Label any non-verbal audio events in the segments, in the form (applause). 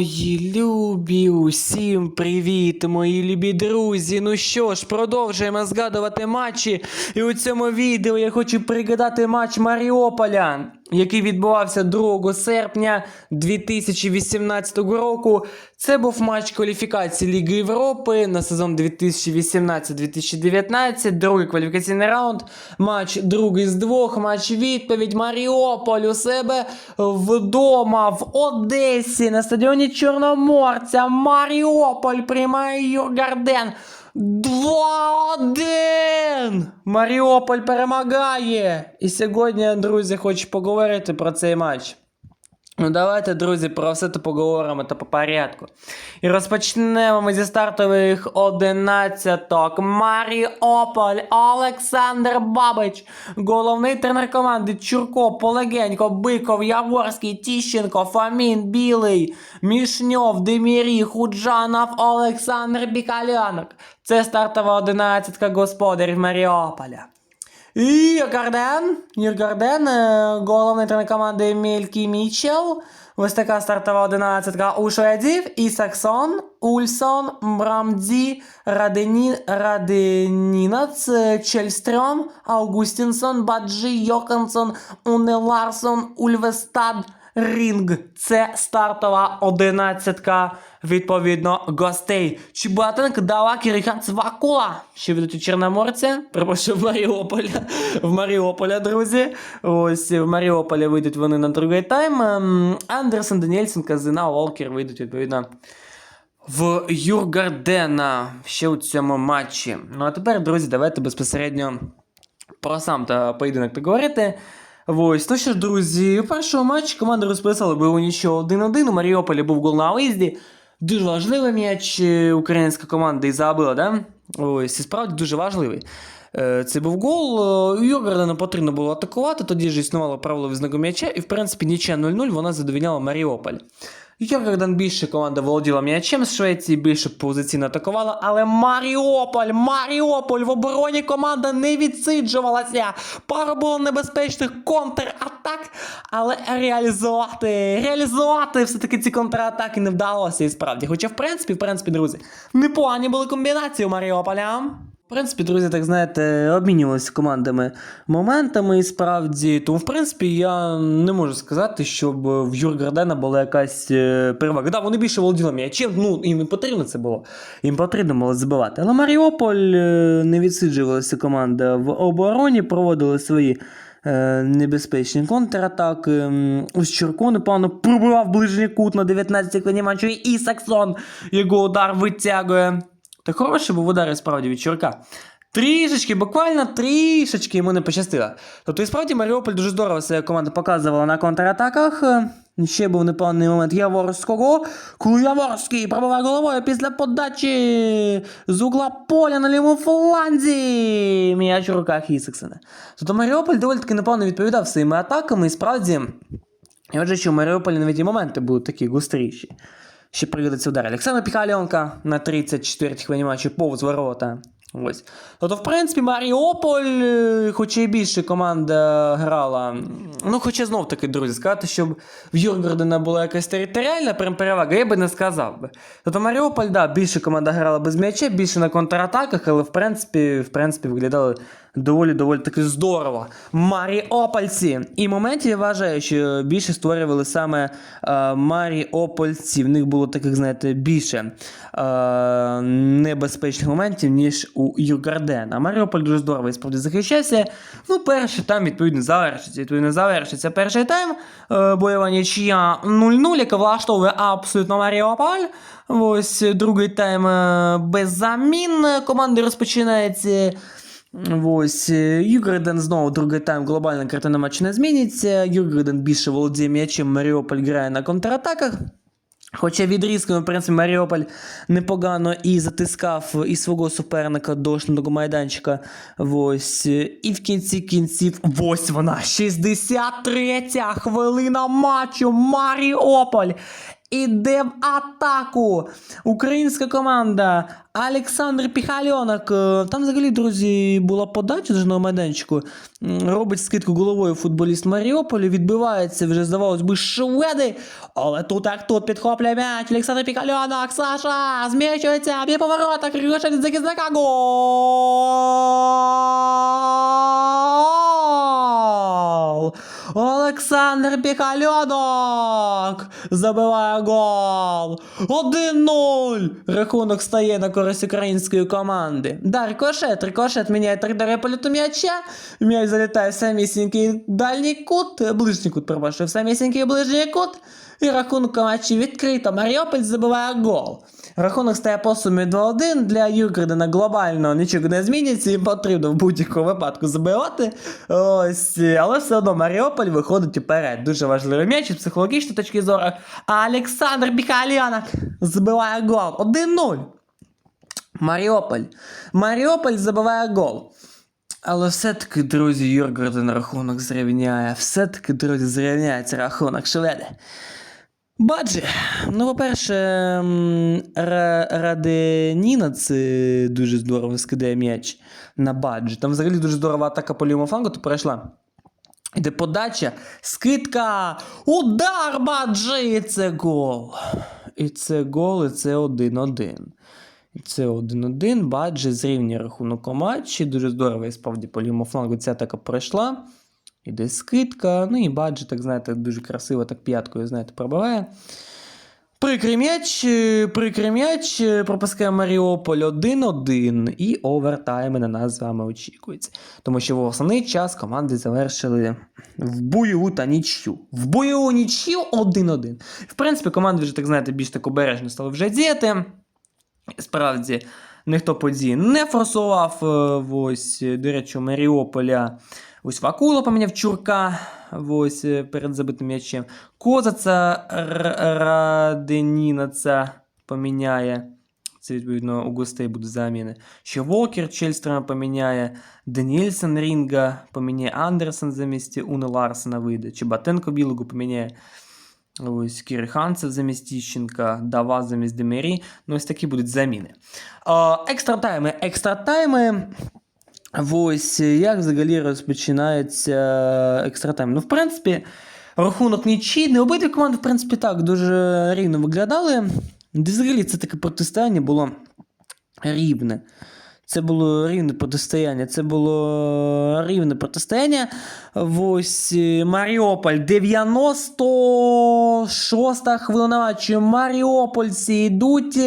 Мої любі, усім привіт, мої любі друзі. Ну що ж, продовжуємо згадувати матчі. І у цьому відео я хочу пригадати матч Маріополя, який відбувався 2 серпня 2018 року. Це був матч кваліфікації Ліги Європи на сезон 2018-2019, другий кваліфікаційний раунд. Матч другий з двох, матч відповідь Маріополь у себе вдома в Одесі на стадіоні Чорноморця. Маріополь приймає Юргарден. 2-1! Маріуполь перемагає! І сьогодні, друзі, хочу поговорити про цей матч. Ну, давайте, друзі, про все це поговоримо та по порядку. І розпочнемо ми зі стартових одинадцяток. Маріополь, Олександр Бабич, головний тренер команди Чурко, Полегенько, Биков, Яворський, Тіщенко, Фомін, Білий, Мішньов, Демірі, Худжанов, Олександр Бікалянок. Це стартова одинадцятка господарів Маріополя. І Гарден. Юргарден, Гарден, головний тренер команди Мелькі Мічел. Ось така стартова одинадцятка у шведів. Ісаксон, Ульсон, Брамді, Радені, Раденінац, е, Чельстрьом, Аугустінсон, Баджі, Йокансон, Уне Ларсон, Ульвестад, Рінг. Це стартова одинадцятка, відповідно, гостей. Чубатенк, Далак і Ріхард Вакула. Ще ведуть у Чорноморця. Перепрошую, в Маріуполя. (laughs) В Маріуполя, друзі. Ось в Маріуполі вийдуть вони на другий тайм. Андерсон, Даніельсон, Казина, Волкер вийдуть, відповідно, в Юргардена ще у цьому матчі. Ну а тепер, друзі, давайте безпосередньо про сам та поєдинок поговорити. Ось, ну що ж, друзі, першого матчу команди розписали було нічого 1-1. У Маріуполі був гол на виїзді. Дуже важливий м'яч е, українська команда і забила, да? Ось, і справді дуже важливий. Е, Це був гол. Е, Юргардену потрібно було атакувати, тоді ж існувало правило візнаку м'яча, і в принципі нічия 0-0 вона задовільняла Маріуполь. Йоргарден більше команда володіла м'ячем з Швеції, більше позиційно атакувала, але Маріополь, Маріополь в обороні команда не відсиджувалася. Пару було небезпечних контратак, але реалізувати, реалізувати все-таки ці контратаки не вдалося і справді. Хоча, в принципі, в принципі, друзі, непогані були комбінації у Маріополя. В принципі, друзі, так знаєте, обмінювалися командами моментами і справді. Тому, в принципі, я не можу сказати, щоб в Юргардена була якась е, перевага. Да, вони більше володіли м'ячем, ну їм потрібно це було. Їм потрібно було забивати. Але Маріополь е, не відсиджувалася команда в обороні, проводили свої. е, Небезпечні контратаки. Ось Чурко непогано пробивав ближній кут на 19 хвилині матчу. І Саксон його удар витягує. Та хороший був удар справді від Чурка. Трішечки, буквально трішечки йому не пощастило. Тобто, і справді Маріуполь дуже здорово себе команда показувала на контратаках. Ще був непевний момент Яворського. Коли Яворський головою після подачі з угла поля на лівому фланзі. М'яч у руках Ісаксена. Тобто Маріуполь доволі таки непевно відповідав своїми атаками, і справді. І отже, що у Маріуполі навіть і моменти були такі гостріші. Ще пригодиться удар Олександра Піхальонка на 34-й хвилині матчу повз ворота. Ось. Тобто, в принципі, Маріополь, е, хоча і більше команда грала. Ну, хоча знов таки, друзі, сказати, щоб в Юргардена була якась територіальна перевага, я би не сказав би. Тобто Маріополь, да, більше команда грала без м'яча, більше на контратаках, але в принципі, в принципі виглядали доволі доволі таки здорово. Маріопольці. І моментів я вважаю, що більше створювали саме е, Маріопольці. В них було таких, знаєте, більше е, небезпечних моментів, ніж у Юргардена. Маріополь дуже здорово і справді захищався. Ну, перший тайм, відповідно, завершиться. Відповідно, завершиться перший тайм. Е, бойова нічия 0-0, яка влаштовує абсолютно Маріополь. Ось другий тайм е, без замін команди розпочинається. Ось е, знову другий тайм глобальна картина матчу не зміниться. Югриден більше володіє м'ячем, Маріополь грає на контратаках. Хоча відрізками, в принципі, Маріополь непогано і затискав і свого суперника до штрафного майданчика. Ось. І в кінці кінців, ось вона, 63-я хвилина матчу. Маріополь. Іде в атаку. Українська команда Олександр Піхальонок. Е, Там взагалі, друзі, була подача на майданчику. Робить скидку головою футболіст Маріуполя. Відбивається вже, здавалось би, шведи. Але тут як тут підхоплює м'яч. Олександр Піхальонок. Саша зміщується. Б'є поворота. Крюша від захисника. Гол! Олександр Пікальонок забиває гол. 1-0. Рахунок стає на користь української команди. Да, рикошет, рикошет міняє траєкторію політу м'яча. М'яч залітає в самісінький дальній кут, ближній кут, пробачте, в самісінький ближній кут. І рахунок матчі відкрито. Маріополь забиває гол. Рахунок стає по сумі 2-1 для Юргардена глобально нічого не зміниться, їм потрібно в будь-якому випадку забивати. Ось, але все одно Маріополь виходить уперед. Дуже важливий м'яч з точки зору. А Олександр Біхалянок забиває гол. 1-0. Маріополь. Маріополь забиває гол. Але все-таки, друзі, Юргарден рахунок зрівняє. Все-таки, друзі, зрівняється рахунок шведи. Баджі. Ну, по-перше, Раденіна це дуже здорово скидає м'яч на баджі. Там взагалі дуже здорова атака по лівому флангу, то перейшла. Іде подача, скидка, удар баджі, і це гол. І це гол, і це 1-1. І це 1-1. Баджі зрівнює рахунок у матчі. Дуже здорово, і справді по лівому флангу ця атака пройшла. Іде скидка, ну і баджі, так знаєте, дуже красиво, так п'яткою, знаєте, пробиває. Прикрий м'яч, е, прикрий м'яч, е, пропускає Маріополь 1-1 і овертайми на нас з вами очікується. Тому що в основний час команди завершили в бойову та нічю. В бойову нічю 1-1. В принципі, команди вже, так знаєте, більш так обережно стали вже діяти. Справді, ніхто події не форсував. е, Ось, е, до речі, у Маріополя. Ось Вакула поміняв Чурка ось, е, перед забитим м'ячем. Козаца Р- Раденінаца поміняє. Це, відповідно, у гостей буде заміни. Ще Волкер Чельстрема поміняє. Даніельсон Рінга поміняє Андерсон замість Уни Ларсена вийде. Чи Батенко Білогу поміняє. Ось Кірі Ханцев замість Тіщенка, Дава замість Демері. Ну, ось такі будуть заміни. Екстра тайми. Екстра тайми. Ось як взагалі розпочинається екстра тайм. Ну, в принципі, рахунок нічийний. Обидві команди, в принципі, так дуже рівно виглядали. Взагалі це таке протистояння було рівне. Це було рівне протистояння. Це було рівне протистояння. Ось е, Маріополь 96-та хвилина матчу. Маріопольці йдуть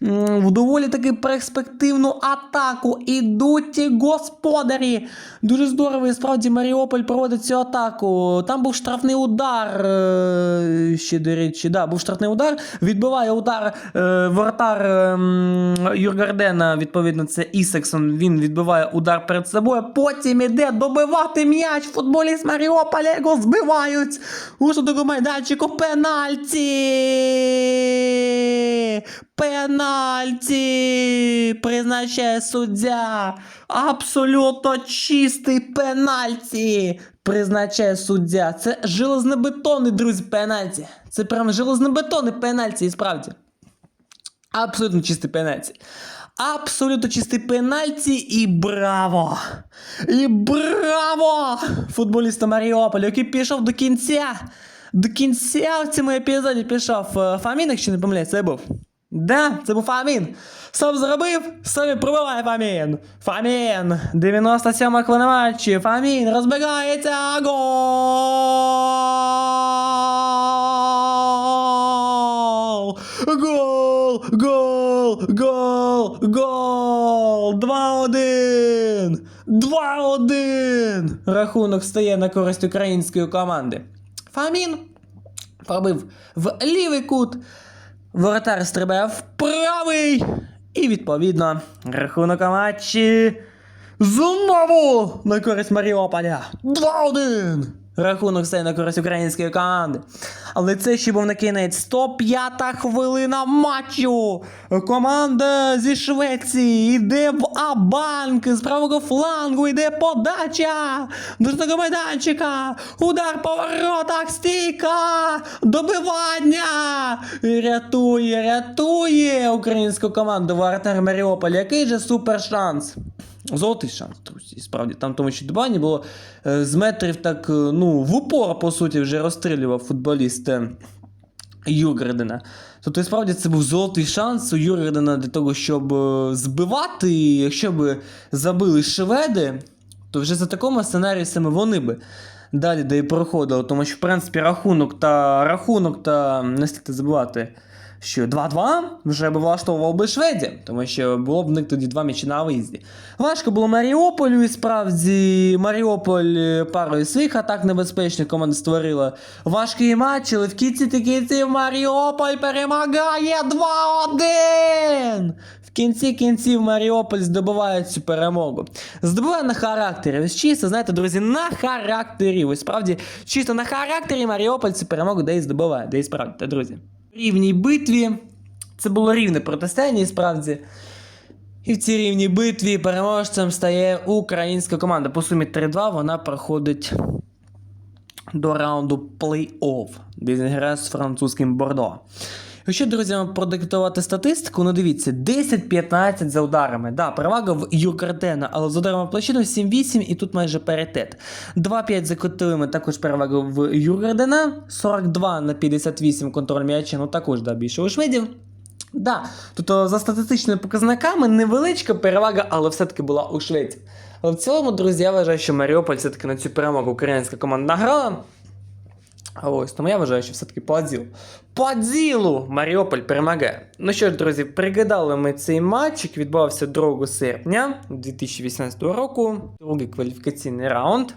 в доволі таки перспективну атаку. Ідуть господарі. Дуже здорово, і справді Маріополь проводить цю атаку. Там був штрафний удар. е, Ще, до речі, да, був штрафний удар. Відбиває удар е, воротар ем, Юргардена, відповідно, це Ісексон. Він відбиває удар перед собою. Потім іде добивати м'яч. Футболіст Маріополя його збивають. У судовому майданчику пенальті. Пенальті призначає суддя. Абсолютно чистий пенальті призначає суддя. Це железнобетонний, друзі, пенальті. Це прям железнобетонний пенальті, і справді. Абсолютно чистий пенальті. Абсолютно чистий пенальті і браво! І браво! Футболіста Маріуполя, який пішов до кінця. До кінця в цьому епізоді пішов Е, Фамін, якщо не помиляюсь, це був. Да, це був Фамін. Сам зробив, сам і пробиває Фамін. Фамін. 97 хвилина матчі. Фамін розбігається. Гол! Гол! Гол! Гол! Гол! 2-1! 2-1! Рахунок стає на користь української команди. Фамін пробив в лівий кут. Воротар стрибає в правий. І відповідно рахунок матчі знову на користь Маріополя. 2-1. Рахунок стає на користь української команди. Але це ще був на кінець 105-та хвилина матчу. Команда зі Швеції йде в Абанк. З правого флангу йде подача. До штрафного майданчика. Удар по воротах. Стійка. Добивання. Рятує, рятує українську команду Вартер Маріуполь. Який же супер шанс. Золотий шанс, друзі. Справді, там тому що добивання було е, з метрів так, е, ну, в упор, по суті, вже розстрілював футболіст Юргредена. Тобто, справді, це був золотий шанс у Юргредена для того, щоб е, збивати. І Якщо б забили шведи, то вже за такому сценарії саме вони би далі де і проходили. Тому що, в принципі, рахунок та рахунок та не слід забувати. Що 2-2 вже б влаштовував би Шведія, тому що було б в них тоді два м'ячі на виїзді. Важко було Маріуполю, і справді Маріуполь е, парою своїх атак небезпечних команд створила. Важкий матч, але в кінці та кінців Маріуполь перемагає 2-1! В кінці кінців Маріуполь здобуває цю перемогу. Здобуває на характері. Ось чисто, знаєте, друзі, на характері. Ось справді, чисто на характері Маріуполь цю перемогу де і здобуває, де і справді, та, друзі. Рівній битві. Це було рівне протистояння, справді. І в цій рівній битві переможцем стає українська команда. По сумі 3-2 вона проходить до раунду плей-офф, де він грає з французьким Бордо. Якщо, друзі, продиктувати статистику, ну дивіться, 10-15 за ударами. Да, перевага в Юкартена, але з ударами площину 7-8 і тут майже паритет. 2-5 за котовими, також перевага в Юргардена, 42 на 58 контроль м'яча, ну також да, більше у шведів. Да, тобто за статистичними показниками невеличка перевага, але все-таки була у Швеції. Але в цілому, друзі, я вважаю, що Маріуполь все-таки на цю перемогу українська команда награла. Ось тому я вважаю, що все-таки по ділу. По ділу Маріуполь перемагає. Ну що ж, друзі, пригадали ми цей матч, який відбувався 2 серпня 2018 року. Другий кваліфікаційний раунд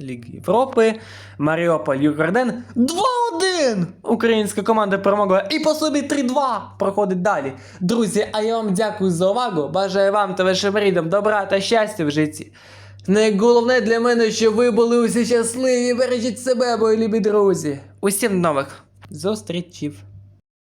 Ліги Європи. Маріуполь Юргарден 2-1! Українська команда перемогла і по собі 3-2 проходить далі. Друзі, а я вам дякую за увагу. Бажаю вам та вашим рідам добра та щастя в житті. Найголовне для мене, щоб ви були усі щасливі. Бережіть себе, мої любі друзі. Усім нових зустрічів.